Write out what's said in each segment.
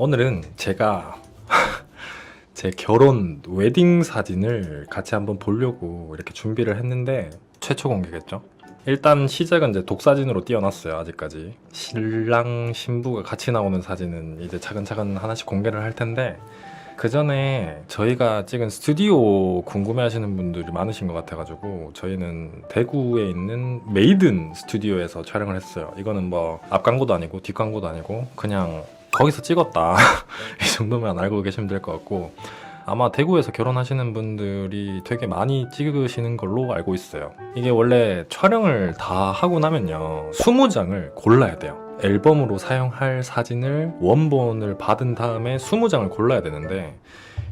오늘은 제가 제 결혼 웨딩 사진을 같이 한번 보려고 이렇게 준비를 했는데 최초 공개겠죠? 일단 시작은 이제 독사진으로 띄워놨어요 아직까지 신랑 신부가 같이 나오는 사진은 이제 차근차근 하나씩 공개를 할 텐데 그 전에 저희가 찍은 스튜디오 궁금해하시는 분들이 많으신 것 같아가지고 저희는 대구에 있는 메이든 스튜디오에서 촬영을 했어요. 이거는 뭐 앞 광고도 아니고 뒷 광고도 아니고 그냥 거기서 찍었다 이 정도만 알고 계시면 될 것 같고 아마 대구에서 결혼하시는 분들이 되게 많이 찍으시는 걸로 알고 있어요. 이게 원래 촬영을 다 하고 나면요 20장을 골라야 돼요. 앨범으로 사용할 사진을 원본을 받은 다음에 20장을 골라야 되는데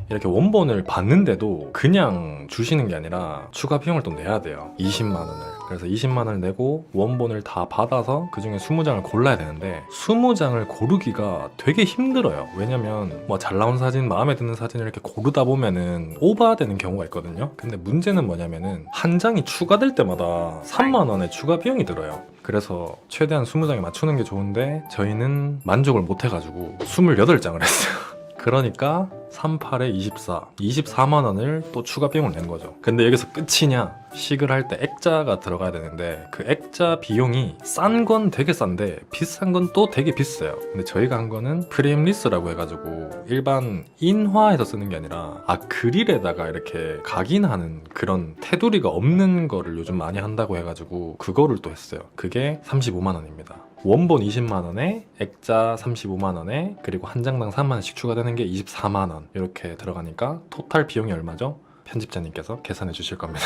이렇게 원본을 받는데도 그냥 주시는 게 아니라 추가 비용을 또 내야 돼요. 20만 원을. 그래서 20만 원을 내고 원본을 다 받아서 그 중에 20장을 골라야 되는데 20장을 고르기가 되게 힘들어요. 왜냐면 뭐 잘 나온 사진, 마음에 드는 사진을 이렇게 고르다 보면은 오버되는 경우가 있거든요. 근데 문제는 뭐냐면은 한 장이 추가될 때마다 3만 원의 추가 비용이 들어요. 그래서 최대한 20장에 맞추는 게 좋은데 저희는 만족을 못 해가지고 28장을 했어요. 그러니까 38에 24, 24만 원을 또 추가 비용을 낸 거죠. 근데 여기서 끝이냐? 식을 할 때 액자가 들어가야 되는데 그 액자 비용이 싼 건 되게 싼데 비싼 건 또 되게 비싸요. 근데 저희가 한 거는 프레임리스라고 해가지고 일반 인화에서 쓰는 게 아니라 아크릴에다가 이렇게 각인하는 그런 테두리가 없는 거를 요즘 많이 한다고 해가지고 그거를 또 했어요. 그게 35만 원입니다. 원본 20만 원에 액자 35만 원에 그리고 한 장당 3만 원씩 추가되는 게 24만 원 이렇게 들어가니까 토탈 비용이 얼마죠? 편집자님께서 계산해 주실 겁니다.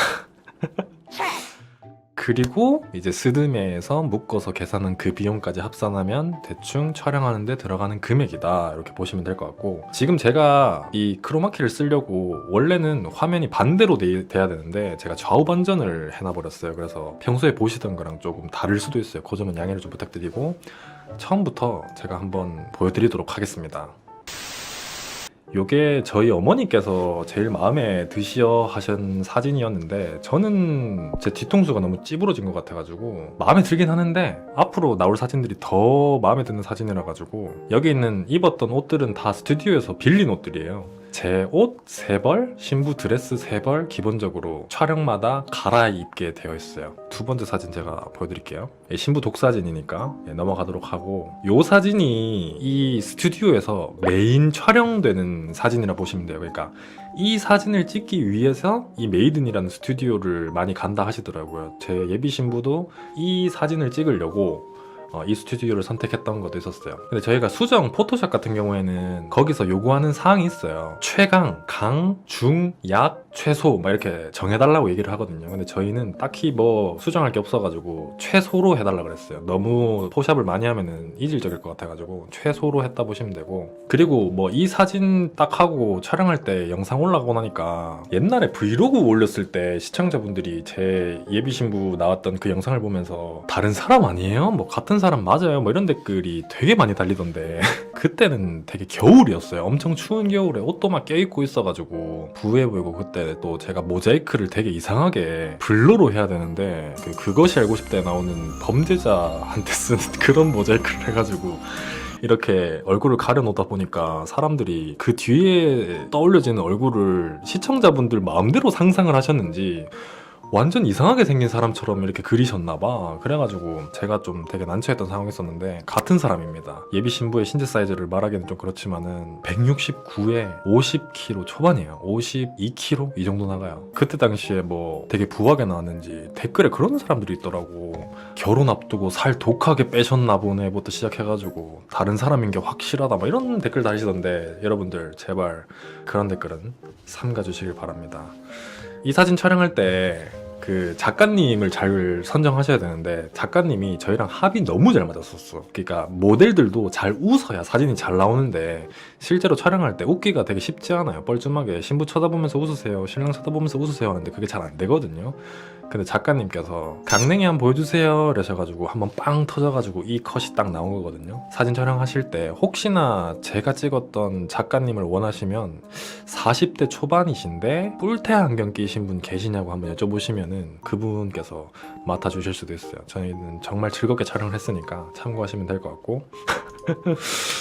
그리고 이제 스드메에서 묶어서 계산한 그 비용까지 합산하면 대충 촬영하는데 들어가는 금액이다 이렇게 보시면 될 것 같고 지금 제가 이 크로마키를 쓰려고 원래는 화면이 반대로 돼, 돼야 되는데 제가 좌우 반전을 해놔버렸어요 그래서 평소에 보시던 거랑 조금 다를 수도 있어요 그 점은 양해를 좀 부탁드리고 처음부터 제가 한번 보여드리도록 하겠습니다 요게 저희 어머니께서 제일 마음에 드시어 하신 사진이었는데 저는 제 뒤통수가 너무 찌부러진 것 같아가지고 마음에 들긴 하는데 앞으로 나올 사진들이 더 마음에 드는 사진이라 가지고 여기 있는 입었던 옷들은 다 스튜디오에서 빌린 옷들이에요. 제 옷 세 벌, 신부 드레스 세 벌 기본적으로 촬영마다 갈아입게 되어 있어요. 두 번째 사진 제가 보여드릴게요. 예, 신부 독사진이니까 예, 넘어가도록 하고 요 사진이 이 스튜디오에서 메인 촬영되는 사진이라 보시면 돼요. 그러니까 이 사진을 찍기 위해서 이 메이든이라는 스튜디오를 많이 간다 하시더라고요. 제 예비 신부도 이 사진을 찍으려고 어, 이 스튜디오를 선택했던 것도 있었어요. 근데 저희가 수정 포토샵 같은 경우에는 거기서 요구하는 사항이 있어요. 최강, 강, 중, 약, 최소 막 이렇게 정해달라고 얘기를 하거든요. 근데 저희는 딱히 뭐 수정할 게 없어가지고 최소로 해달라 그랬어요. 너무 포샵을 많이 하면은 이질적일 것 같아가지고 최소로 했다 보시면 되고 그리고 뭐 이 사진 딱 하고 촬영할 때 영상 올라가고 나니까 옛날에 브이로그 올렸을 때 시청자분들이 제 예비 신부 나왔던 그 영상을 보면서 다른 사람 아니에요? 뭐 같은 사람 맞아요? 뭐 이런 댓글이 되게 많이 달리던데 그때는 되게 겨울이었어요. 엄청 추운 겨울에 옷도 막 껴입고 있어가지고 부해 보이고 그때 또 제가 모자이크를 되게 이상하게 블러로 해야 되는데 그 그것이 알고 싶다에 나오는 범죄자한테 쓴 그런 모자이크를 해가지고 이렇게 얼굴을 가려놓다 보니까 사람들이 그 뒤에 떠올려지는 얼굴을 시청자분들 마음대로 상상을 하셨는지 완전 이상하게 생긴 사람처럼 이렇게 그리셨나봐. 그래가지고 제가 좀 되게 난처했던 상황이 있었는데 같은 사람입니다. 예비 신부의 신체 사이즈를 말하기는 좀 그렇지만은 169에 50kg 초반이에요. 52kg 이 정도 나가요. 그때 당시에 뭐 되게 부하게 나왔는지 댓글에 그런 사람들이 있더라고. 결혼 앞두고 살 독하게 빼셨나 보네부터 시작해가지고 다른 사람인 게 확실하다 뭐 이런 댓글 달리시던데 여러분들 제발 그런 댓글은 삼가주시길 바랍니다. 이 사진 촬영할 때 그 작가님을 잘 선정하셔야 되는데 작가님이 저희랑 합이 너무 잘 맞았었어. 그러니까 모델들도 잘 웃어야 사진이 잘 나오는데 실제로 촬영할 때 웃기가 되게 쉽지 않아요. 뻘쭘하게 신부 쳐다보면서 웃으세요, 신랑 쳐다보면서 웃으세요 하는데 그게 잘 안 되거든요. 근데 작가님께서 강냉이 한번 보여주세요 이러셔가지고 한번 빵 터져가지고 이 컷이 딱 나온 거거든요. 사진 촬영하실 때 혹시나 제가 찍었던 작가님을 원하시면 40대 초반이신데 뿔테 안경 끼신 분 계시냐고 한번 여쭤보시면은 그분께서 맡아주실 수도 있어요. 저희는 정말 즐겁게 촬영을 했으니까 참고하시면 될 것 같고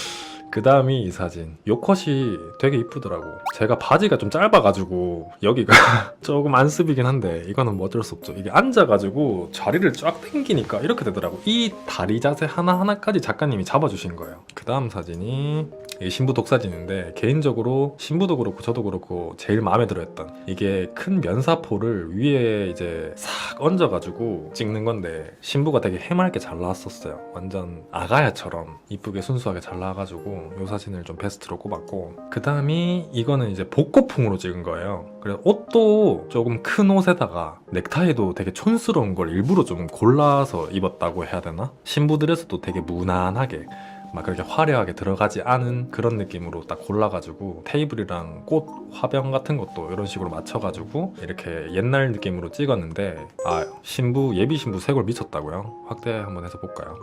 그 다음이 이 사진. 요 컷이 되게 이쁘더라고. 제가 바지가 좀 짧아가지고 여기가 조금 안습이긴 한데 이거는 뭐 어쩔 수 없죠. 이게 앉아가지고 자리를 쫙 당기니까 이렇게 되더라고. 이 다리 자세 하나하나까지 작가님이 잡아주신 거예요. 그 다음 사진이 이 신부 독사진인데 개인적으로 신부도 그렇고 저도 그렇고 제일 마음에 들어했던 이게 큰 면사포를 위에 이제 싹 얹어가지고 찍는 건데 신부가 되게 해맑게 잘 나왔었어요. 완전 아가야처럼 이쁘게 순수하게 잘 나와가지고 이 사진을 좀 베스트로 꼽았고 그 다음이 이거는 이제 복고풍으로 찍은 거예요. 그래서 옷도 조금 큰 옷에다가 넥타이도 되게 촌스러운 걸 일부러 좀 골라서 입었다고 해야 되나? 신부 드레스도 되게 무난하게 막 그렇게 화려하게 들어가지 않은 그런 느낌으로 딱 골라가지고 테이블이랑 꽃 화병 같은 것도 이런 식으로 맞춰가지고 이렇게 옛날 느낌으로 찍었는데 아 신부 예비 신부 쇄골 미쳤다고요? 확대 한번 해서 볼까요?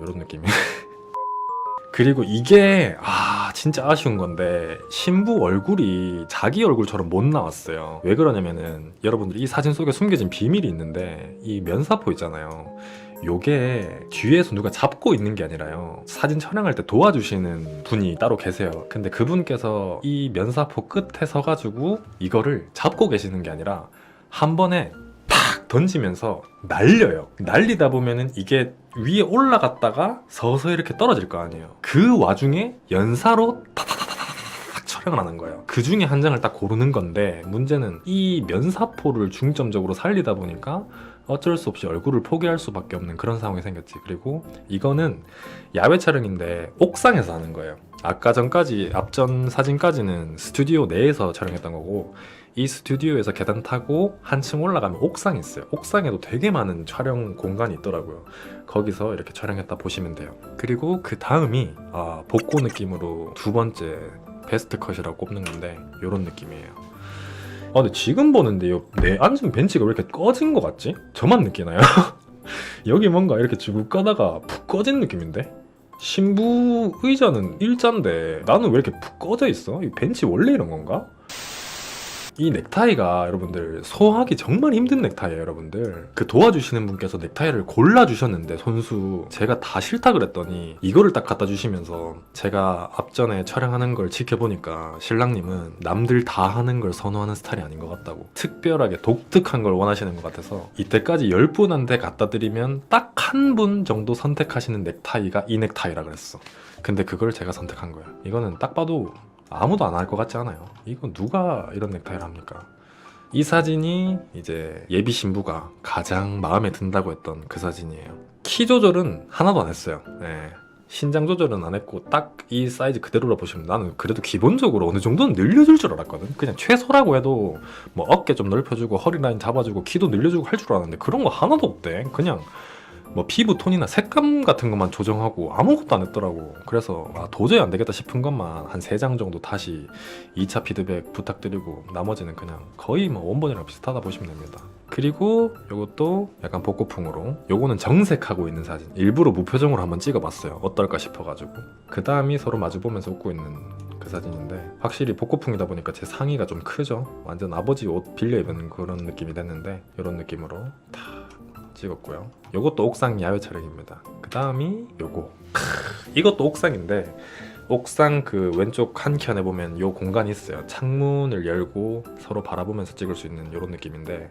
이런 느낌이 그리고 이게 아 진짜 아쉬운 건데 신부 얼굴이 자기 얼굴처럼 못 나왔어요 왜 그러냐면은 여러분들 이 사진 속에 숨겨진 비밀이 있는데 이 면사포 있잖아요 요게 뒤에서 누가 잡고 있는 게 아니라요. 사진 촬영할 때 도와주시는 분이 따로 계세요. 근데 그분께서 이 면사포 끝에 서가지고 이거를 잡고 계시는 게 아니라 한 번에 팍 던지면서 날려요. 날리다 보면은 이게 위에 올라갔다가 서서 이렇게 떨어질 거 아니에요. 그 와중에 연사로 타타타타닥 촬영을 하는 거예요. 그 중에 한 장을 딱 고르는 건데 문제는 이 면사포를 중점적으로 살리다 보니까 어쩔 수 없이 얼굴을 포기할 수밖에 없는 그런 상황이 생겼지. 그리고 이거는 야외 촬영인데 옥상에서 하는 거예요. 아까 전까지 앞전 사진까지는 스튜디오 내에서 촬영했던 거고 이 스튜디오에서 계단 타고 한층 올라가면 옥상이 있어요. 옥상에도 되게 많은 촬영 공간이 있더라고요. 거기서 이렇게 촬영했다 보시면 돼요. 그리고 그 다음이 아, 복고 느낌으로 두 번째 베스트 컷이라고 꼽는 건데 이런 느낌이에요. 아 근데 지금 보는데 요- 내 앉은 벤치가 왜 이렇게 꺼진 것 같지? 저만 느끼나요? 여기 뭔가 이렇게 쭉 까다가 푹 꺼진 느낌인데? 신부 의자는 일자인데 나는 왜 이렇게 푹 꺼져 있어? 이 벤치 원래 이런 건가? 이 넥타이가 여러분들 소화하기 정말 힘든 넥타이예요 여러분들. 그 도와주시는 분께서 넥타이를 골라주셨는데 손수 제가 다 싫다 그랬더니 이거를 딱 갖다 주시면서 제가 앞전에 촬영하는 걸 지켜보니까 신랑님은 남들 다 하는 걸 선호하는 스타일이 아닌 것 같다고 특별하게 독특한 걸 원하시는 것 같아서 이때까지 10분한테 갖다 드리면 딱 한 분 정도 선택하시는 넥타이가 이 넥타이라 그랬어. 근데 그걸 제가 선택한 거야. 이거는 딱 봐도 아무도 안 할 것 같지 않아요? 이거 누가 이런 넥타이를 합니까? 이 사진이 이제 예비 신부가 가장 마음에 든다고 했던 그 사진이에요. 키 조절은 하나도 안 했어요. 네. 신장 조절은 안 했고 딱 이 사이즈 그대로라 보시면 나는 그래도 기본적으로 어느 정도는 늘려줄 줄 알았거든. 그냥 최소라고 해도 뭐 어깨 좀 넓혀주고 허리 라인 잡아주고 키도 늘려주고 할 줄 알았는데 그런 거 하나도 없대. 그냥 뭐 피부 톤이나 색감 같은 것만 조정하고 아무것도 안 했더라고. 그래서 아, 도저히 안 되겠다 싶은 것만 한 세 장 정도 다시 2차 피드백 부탁드리고 나머지는 그냥 거의 뭐 원본이랑 비슷하다 보시면 됩니다. 그리고 요것도 약간 복고풍으로 요거는 정색하고 있는 사진 일부러 무표정으로 한번 찍어봤어요. 어떨까 싶어가지고 그 다음이 서로 마주보면서 웃고 있는 그 사진인데 확실히 복고풍이다 보니까 제 상의가 좀 크죠. 완전 아버지 옷 빌려 입은 그런 느낌이 됐는데 이런 느낌으로 다 찍었고요. 요것도 옥상 야외 촬영입니다. 그 다음이 요거. 크, 이것도 옥상인데 옥상 그 왼쪽 한 켠에 보면 요 공간이 있어요. 창문을 열고 서로 바라보면서 찍을 수 있는 요런 느낌인데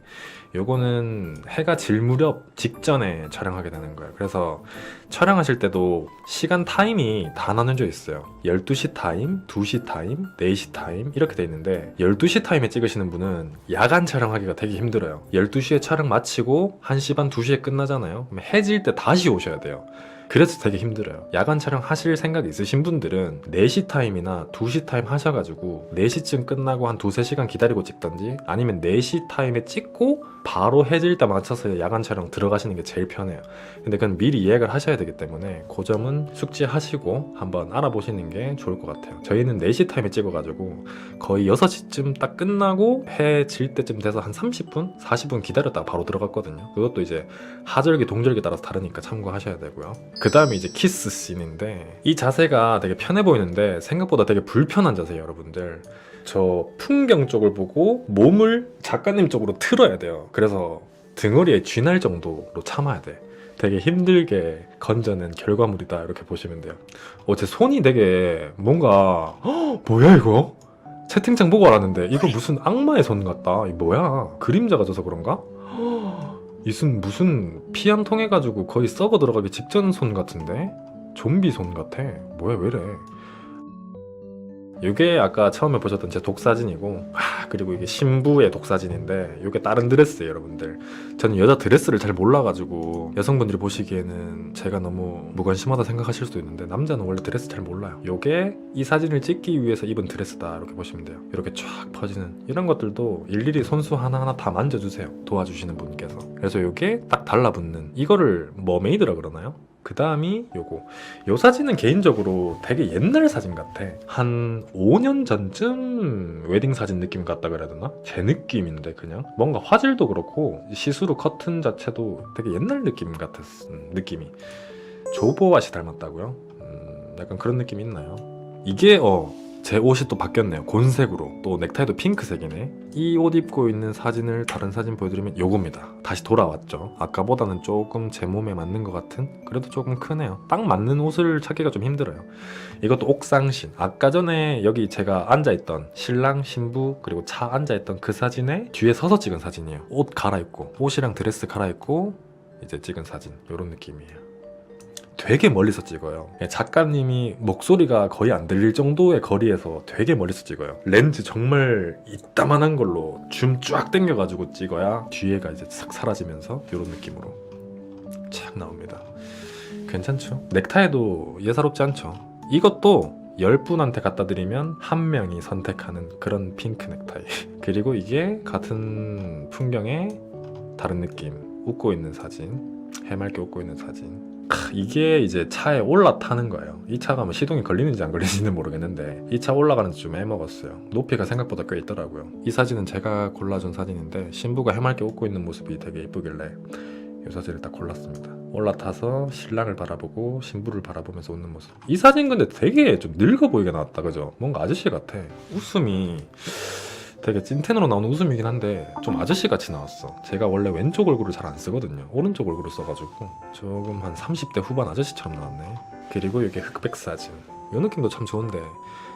요거는 해가 질 무렵 직전에 촬영하게 되는 거예요. 그래서 촬영하실 때도 시간 타임이 다 나눠져 있어요. 12시 타임, 2시 타임, 4시 타임 이렇게 돼 있는데 12시 타임에 찍으시는 분은 야간 촬영하기가 되게 힘들어요. 12시에 촬영 마치고 1시 반, 2시에 끝나잖아요. 그럼 해질 때 다시 오셔야 돼요. 그래서 되게 힘들어요. 야간 촬영 하실 생각 있으신 분들은 4시 타임이나 2시 타임 하셔가지고 4시쯤 끝나고 한 두세 시간 기다리고 찍던지 아니면 4시 타임에 찍고 바로 해질 때 맞춰서 야간 촬영 들어가시는 게 제일 편해요. 근데 그건 미리 예약을 하셔야 되기 때문에 그 점은 숙지하시고 한번 알아보시는 게 좋을 것 같아요. 저희는 4시 타임에 찍어가지고 거의 6시쯤 딱 끝나고 해 질 때쯤 돼서 한 30분? 40분 기다렸다가 바로 들어갔거든요. 그것도 이제 하절기, 동절기 따라서 다르니까 참고하셔야 되고요. 그 다음에 이제 키스 씬인데 이 자세가 되게 편해 보이는데 생각보다 되게 불편한 자세예요, 여러분들. 저 풍경 쪽을 보고 몸을 작가님 쪽으로 틀어야 돼요. 그래서 등허리에 쥐날 정도로 참아야 돼. 되게 힘들게 건져낸 결과물이다 이렇게 보시면 돼요. 어, 제 손이 되게 뭔가 헉, 뭐야 이거? 채팅창 보고 알았는데 이거 무슨 악마의 손 같다. 이 뭐야? 그림자가 져서 그런가? 이순 무슨 피 한 통 해가지고 거의 썩어 들어가기 직전 손 같은데? 좀비 손 같아. 뭐야 왜래? 이게 아까 처음에 보셨던 제 독사진이고 아 그리고 이게 신부의 독사진인데 이게 다른 드레스예요 여러분들. 저는 여자 드레스를 잘 몰라가지고 여성분들이 보시기에는 제가 너무 무관심하다 생각하실 수도 있는데 남자는 원래 드레스 잘 몰라요. 요게 이 사진을 찍기 위해서 입은 드레스다 이렇게 보시면 돼요. 이렇게 쫙 퍼지는 이런 것들도 일일이 손수 하나하나 다 만져주세요. 도와주시는 분께서. 그래서 요게 딱 달라붙는 이거를 머메이드라 그러나요? 그 다음이 요거 요 사진은 개인적으로 되게 옛날 사진 같아. 한 5년 전쯤 웨딩 사진 느낌 같다 그래야 되나? 제 느낌인데 그냥 뭔가 화질도 그렇고 시스루 커튼 자체도 되게 옛날 느낌 같았어. 음, 느낌이 조보아씨 닮았다고요? 음, 약간 그런 느낌 있나요? 이게 어. 제 옷이 또 바뀌었네요. 곤색으로. 또 넥타이도 핑크색이네. 이 옷 입고 있는 사진을 다른 사진 보여드리면 요겁니다. 다시 돌아왔죠. 아까보다는 조금 제 몸에 맞는 것 같은? 그래도 조금 크네요. 딱 맞는 옷을 찾기가 좀 힘들어요. 이것도 옥상신. 아까 전에 여기 제가 앉아있던 신랑, 신부, 그리고 차 앉아있던 그 사진에 뒤에 서서 찍은 사진이에요. 옷 갈아입고, 옷이랑 드레스 갈아입고, 이제 찍은 사진. 요런 느낌이에요. 되게 멀리서 찍어요. 예, 작가님이 목소리가 거의 안 들릴 정도의 거리에서 되게 멀리서 찍어요. 렌즈 정말 이따만한 걸로 줌 쫙 당겨가지고 찍어야 뒤에가 이제 싹 사라지면서 이런 느낌으로 착 나옵니다. 괜찮죠? 넥타이도 예사롭지 않죠? 이것도 10분한테 갖다 드리면 한 명이 선택하는 그런 핑크 넥타이. 그리고 이게 같은 풍경에 다른 느낌. 웃고 있는 사진. 해맑게 웃고 있는 사진. 크, 이게 이제 차에 올라타는 거예요. 이 차가 뭐 시동이 걸리는지 안 걸리는지는 모르겠는데 이 차 올라가는지 좀 애먹었어요. 높이가 생각보다 꽤 있더라고요. 이 사진은 제가 골라준 사진인데 신부가 해맑게 웃고 있는 모습이 되게 이쁘길래 이 사진을 딱 골랐습니다. 올라타서 신랑을 바라보고 신부를 바라보면서 웃는 모습. 이 사진 근데 되게 좀 늙어 보이게 나왔다 그죠? 뭔가 아저씨 같아. 웃음이 되게 찐텐으로 나오는 웃음이긴 한데 좀 아저씨 같이 나왔어. 제가 원래 왼쪽 얼굴을 잘 안 쓰거든요. 오른쪽 얼굴을 써가지고 조금 한 30대 후반 아저씨처럼 나왔네. 그리고 이게 흑백 사진. 이 느낌도 참 좋은데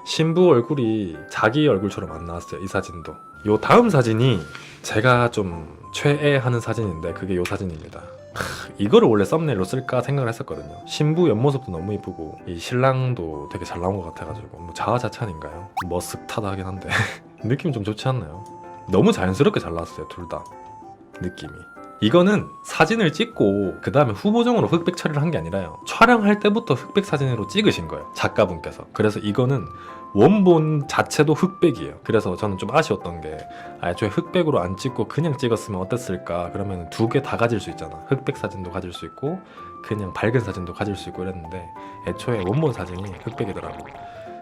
신부 얼굴이 자기 얼굴처럼 안 나왔어요. 이 사진도. 요 다음 사진이 제가 좀 최애하는 사진인데 그게 요 사진입니다. 크, 이거를 원래 썸네일로 쓸까 생각을 했었거든요. 신부 옆모습도 너무 이쁘고 이 신랑도 되게 잘 나온 것 같아가지고 뭐 자아자찬인가요? 머쓱하다 하긴 한데 느낌 좀 좋지 않나요? 너무 자연스럽게 잘 나왔어요 둘 다. 느낌이. 이거는 사진을 찍고 그 다음에 후보정으로 흑백 처리를 한 게 아니라요. 촬영할 때부터 흑백 사진으로 찍으신 거예요 작가분께서. 그래서 이거는 원본 자체도 흑백이에요. 그래서 저는 좀 아쉬웠던 게 애초에 흑백으로 안 찍고 그냥 찍었으면 어땠을까? 그러면 두 개 다 가질 수 있잖아. 흑백 사진도 가질 수 있고 그냥 밝은 사진도 가질 수 있고 이랬는데 애초에 원본 사진이 흑백이더라고.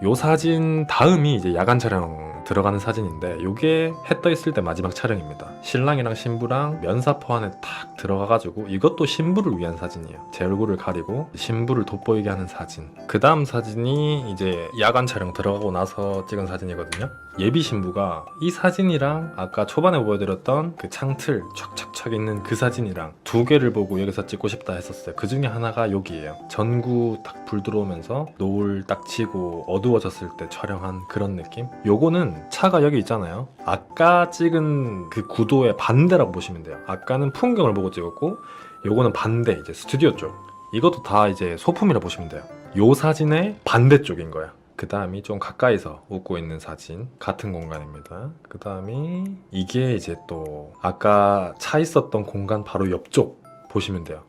요 사진 다음이 이제 야간 촬영 들어가는 사진인데 요게 해 떠 있을 때 마지막 촬영입니다. 신랑이랑 신부랑 면사포 안에 탁 들어가가지고 이것도 신부를 위한 사진이에요. 제 얼굴을 가리고 신부를 돋보이게 하는 사진. 그 다음 사진이 이제 야간 촬영 들어가고 나서 찍은 사진이거든요. 예비 신부가 이 사진이랑 아까 초반에 보여드렸던 그 창틀 촥촥촥 있는 그 사진이랑 두 개를 보고 여기서 찍고 싶다 했었어요. 그 중에 하나가 여기예요. 전구 딱 불 들어오면서 노을 딱 치고 어두워졌을 때 촬영한 그런 느낌? 요거는 차가 여기 있잖아요. 아까 찍은 그 구도의 반대라고 보시면 돼요. 아까는 풍경을 보고 찍었고 요거는 반대 이제 스튜디오 쪽. 이것도 다 이제 소품이라 보시면 돼요. 요 사진의 반대쪽인 거야. 그 다음이 좀 가까이서 웃고 있는 사진 같은 공간입니다. 그 다음이 이게 이제 또 아까 차 있었던 공간 바로 옆쪽 보시면 돼요.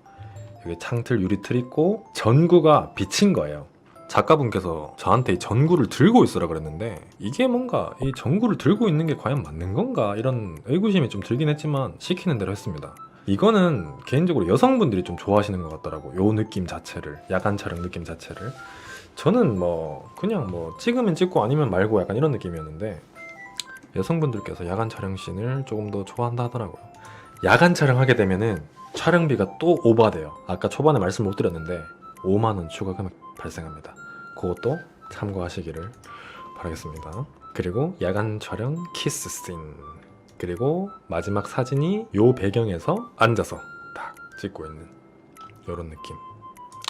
여기 창틀 유리틀 있고 전구가 비친 거예요. 작가분께서 저한테 이 전구를 들고 있으라 그랬는데 이게 뭔가 이 전구를 들고 있는 게 과연 맞는 건가 이런 의구심이 좀 들긴 했지만 시키는 대로 했습니다. 이거는 개인적으로 여성분들이 좀 좋아하시는 것 같더라고. 요 느낌 자체를 야간 촬영 느낌 자체를. 저는 뭐 그냥 뭐 찍으면 찍고 아니면 말고 약간 이런 느낌이었는데 여성분들께서 야간 촬영 씬을 조금 더 좋아한다 하더라고요. 야간 촬영하게 되면은 촬영비가 또 오버돼요. 아까 초반에 말씀 못 드렸는데 5만 원 추가 금액 발생합니다. 그것도 참고하시기를 바라겠습니다. 그리고 야간 촬영 키스 씬 그리고 마지막 사진이 요 배경에서 앉아서 딱 찍고 있는 이런 느낌.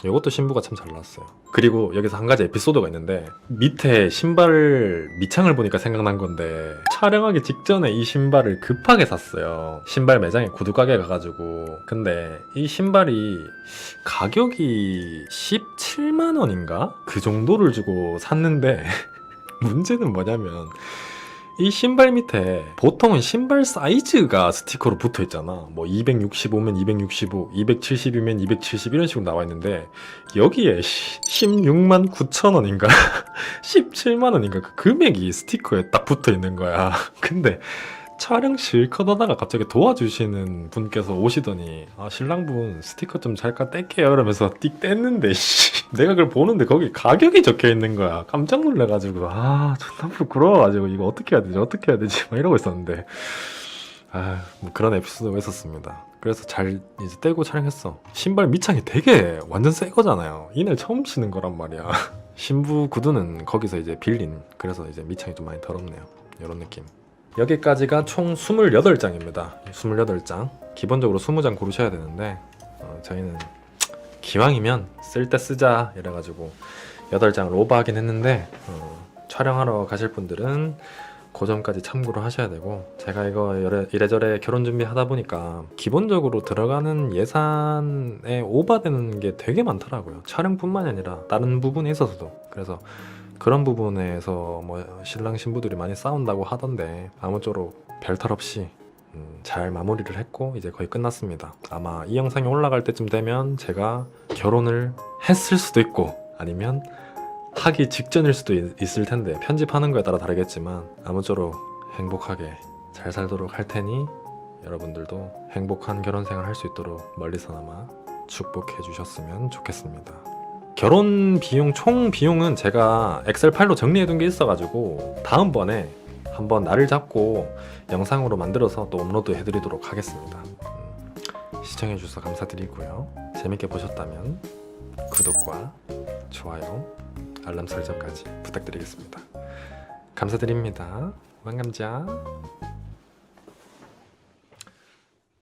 이것도 신부가 참 잘 나왔어요. 그리고 여기서 한 가지 에피소드가 있는데 밑에 신발 밑창을 보니까 생각난 건데 촬영하기 직전에 이 신발을 급하게 샀어요. 신발 매장에 구두 가게 가가지고 근데 이 신발이 가격이 17만 원인가 그 정도를 주고 샀는데 문제는 뭐냐면 이 신발 밑에 보통은 신발 사이즈가 스티커로 붙어 있잖아. 뭐 265면 265, 270이면 270 이런 식으로 나와 있는데 여기에 16만 9천 원인가 17만 원인가 그 금액이 스티커에 딱 붙어 있는 거야. 근데 촬영 실컷 하다가 갑자기 도와주시는 분께서 오시더니 아 신랑분 스티커 좀 잠깐 뗄게요. 이러면서 띡 뗐는데 씨. 내가 그걸 보는데 거기 가격이 적혀 있는 거야. 깜짝 놀래가지고 아 존나 부끄러워가지고 이거 어떻게 해야 되지? 어떻게 해야 되지? 막 이러고 있었는데 아 뭐 그런 에피소드가 있었습니다. 그래서 잘 이제 떼고 촬영했어. 신발 밑창이 되게 완전 새 거잖아요. 이날 처음 신은 거란 말이야. 신부 구두는 거기서 이제 빌린 그래서 이제 밑창이 좀 많이 더럽네요. 이런 느낌 여기까지가 총 28장입니다. 28장. 기본적으로 20장 고르셔야 되는데 어, 저희는 기왕이면 쓸 때 쓰자 이래가지고 8장을 오버하긴 했는데 어, 촬영하러 가실 분들은 그 점까지 참고를 하셔야 되고 제가 이거 이래- 이래저래 결혼 준비하다 보니까 기본적으로 들어가는 예산에 오버되는 게 되게 많더라고요. 촬영뿐만이 아니라 다른 부분에 있어서도 그래서 그런 부분에서 뭐 신랑 신부들이 많이 싸운다고 하던데 아무쪼록 별탈 없이 음, 잘 마무리를 했고 이제 거의 끝났습니다. 아마 이 영상이 올라갈 때쯤 되면 제가 결혼을 했을 수도 있고 아니면 하기 직전일 수도 있, 있을 텐데 편집하는 거에 따라 다르겠지만 아무쪼록 행복하게 잘 살도록 할 테니 여러분들도 행복한 결혼 생활 할 수 있도록 멀리서나마 축복해 주셨으면 좋겠습니다. 결혼 비용 총 비용은 제가 엑셀 파일로 정리해 둔 게 있어가지고 다음번에 한번 날을 잡고 영상으로 만들어서 또 업로드 해드리도록 하겠습니다. 음, 시청해 주셔서 감사드리고요. 재밌게 보셨다면 구독과 좋아요, 알람 설정까지 부탁드리겠습니다. 감사드립니다. 왕감자.